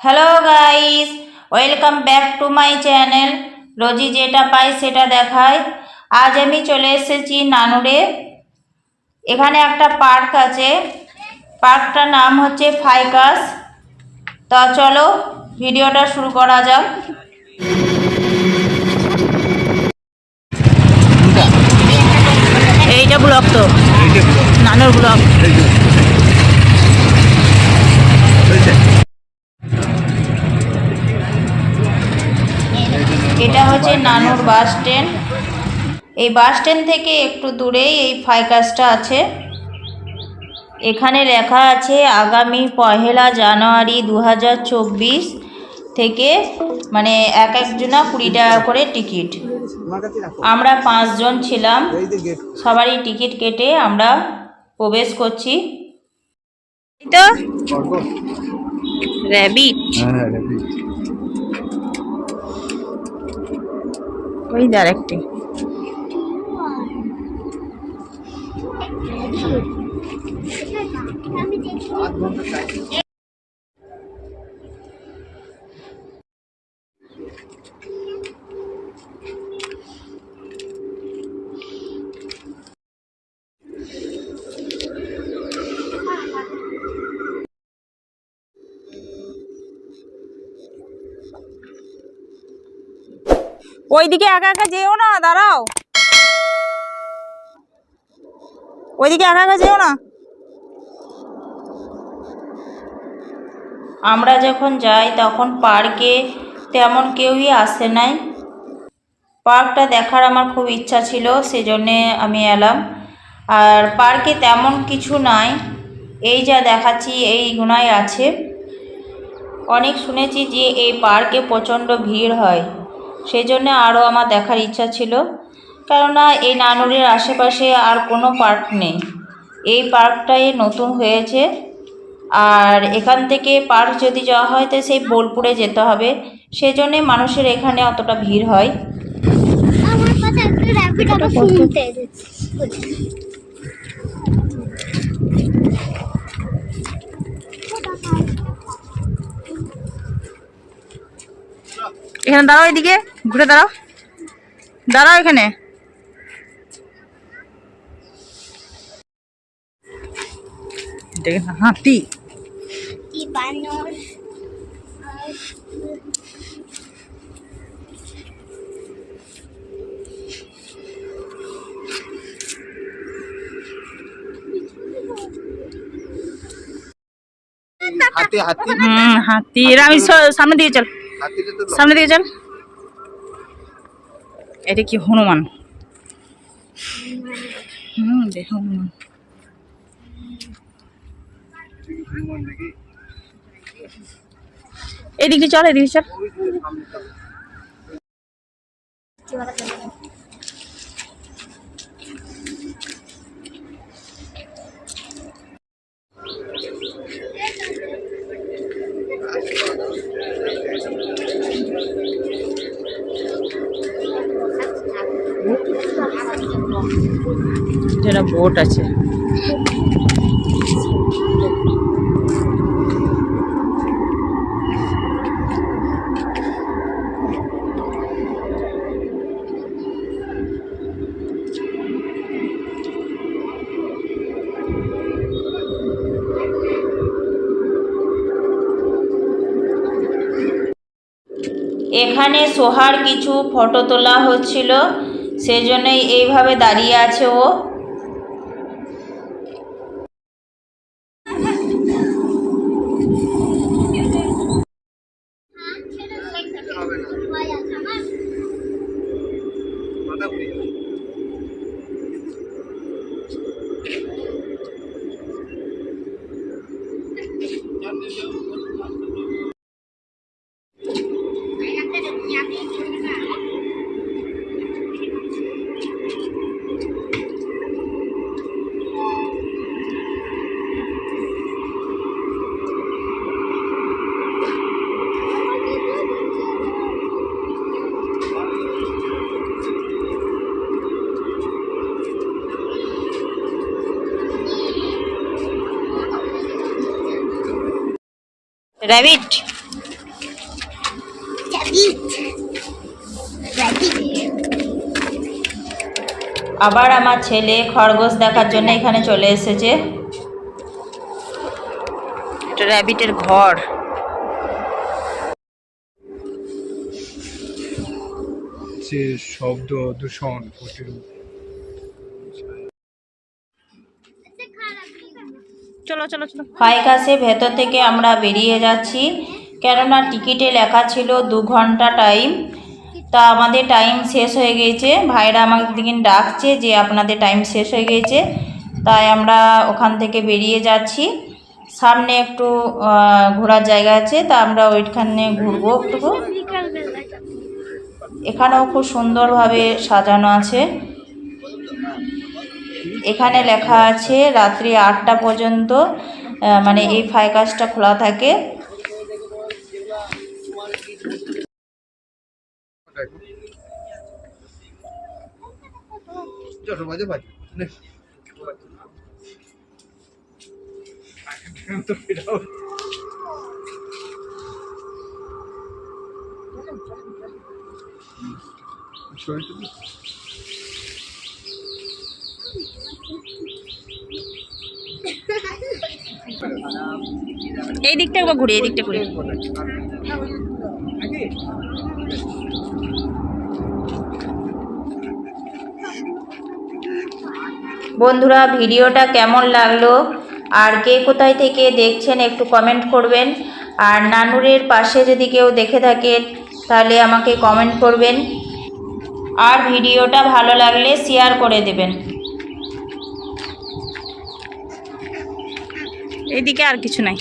Hello guys welcome back to my channel Rosie যেটা পাই সেটা দেখায় আজ আমি চলে এসেছি নানুরে। এখানে একটা পার্ক আছে। পার্কটার নাম হচ্ছে ফাইকাস। তা চলো ভিডিওটা শুরু করা যাক। এইটা ব্লক তো। নানুর ব্লক এটা হচ্ছে নানুর বাস স্ট্যান্ড। এই বাস স্ট্যান্ড থেকে একটু দূরেই এই ফাইকাসটা আছে। এখানে লেখা আছে আগামী পহেলা জানুয়ারি দু হাজার চব্বিশ থেকে মানে এক একজনা কুড়ি টাকা করে টিকিট। আমরা পাঁচজন ছিলাম। সবারই টিকিট কেটে আমরা প্রবেশ করছি। তো? র্যাবিট। ওই ডাইরেক্টে ওইদিকে একা একা যেও না, দাঁড়াও। ওইদিকে একা একা যেও না। আমরা যখন যাই তখন পার্কে তেমন কেউই আসে নাই। পার্কটা দেখার আমার খুব ইচ্ছা ছিল, সেজন্যে আমি এলাম। আর পার্কে তেমন কিছু নাই, এই যা দেখাচ্ছি এইগুলাই আছে। অনেক শুনেছি যে এই পার্কে প্রচণ্ড ভিড় হয়। সেই জন্য আরও আমার দেখার ইচ্ছা ছিল। কেননা এই নানুরের আশেপাশে আর কোনো পার্ক নেই। এই পার্কটাই নতুন হয়েছে। আর এখান থেকে পার্ক যদি যাওয়া হয় তো সেই বোলপুরে যেতে হবে। সেজন্যে মানুষের এখানে অতটা ভিড় হয়। আমার কথা একটু র্যাপিড আবার শুনতে এখানে দাঁড়াও এদিকে ঘুরে দাঁড়াও। দাঁড়াও এখানে। দেখেন হাতি? হাতি হাতি। হুম হাতি। এরা আমি সামনে দিয়ে চল। সামনে দিয়ে যান। এটা কি হনুমান? হুম হনুমান। এদিকে চল এদিকে চল। যেটা বোট আছে। এখানে সোহার কিছু ফটো তোলা হচ্ছিল সেজন্যই এইভাবে দাঁড়িয়ে আছে ও। র্যাবিট আবার আমার ছেলে খরগোশ দেখার জন্য এখানে চলে এসেছে। এটা র্যাবিটের ঘর। শব্দ দূষণ প্রতিরোধ চলো চলো চলো। ফাইকাসে ভেতর থেকে আমরা বেরিয়ে যাচ্ছি। কেননা টিকিটে লেখা ছিল দু ঘণ্টা টাইম। তা আমাদের টাইম শেষ হয়ে গিয়েছে ভাইরা আমাকে দিন ডাকছে যে আপনাদের টাইম শেষ হয়ে গিয়েছে তাই আমরা ওখান থেকে বেরিয়ে যাচ্ছি। সামনে একটু ঘোরার জায়গা আছে। তা আমরা ওইখানে ঘুরবো একটু এখানেও খুব সুন্দরভাবে সাজানো আছে। এখানে লেখা আছে রাত্রি আটটা পর্যন্ত মানে এই ফাইকাসটা খোলা থাকে বাজে বাজে নে। তো ফেরাও। শরীরটা তো- এই দিকটা একবার ঘুরি এই দিকটা ঘুরি। বন্ধুরা ভিডিওটা কেমন লাগল? আর কে কোথায় থেকে দেখছেন একটু কমেন্ট করবেন। আর নানুরের পাশে যদি কেউ দেখে থাকে তাহলে আমাকে কমেন্ট করবেন। আর ভিডিওটা ভালো লাগলে শেয়ার করে দেবেন। এইদিকে আর কিছু নাই।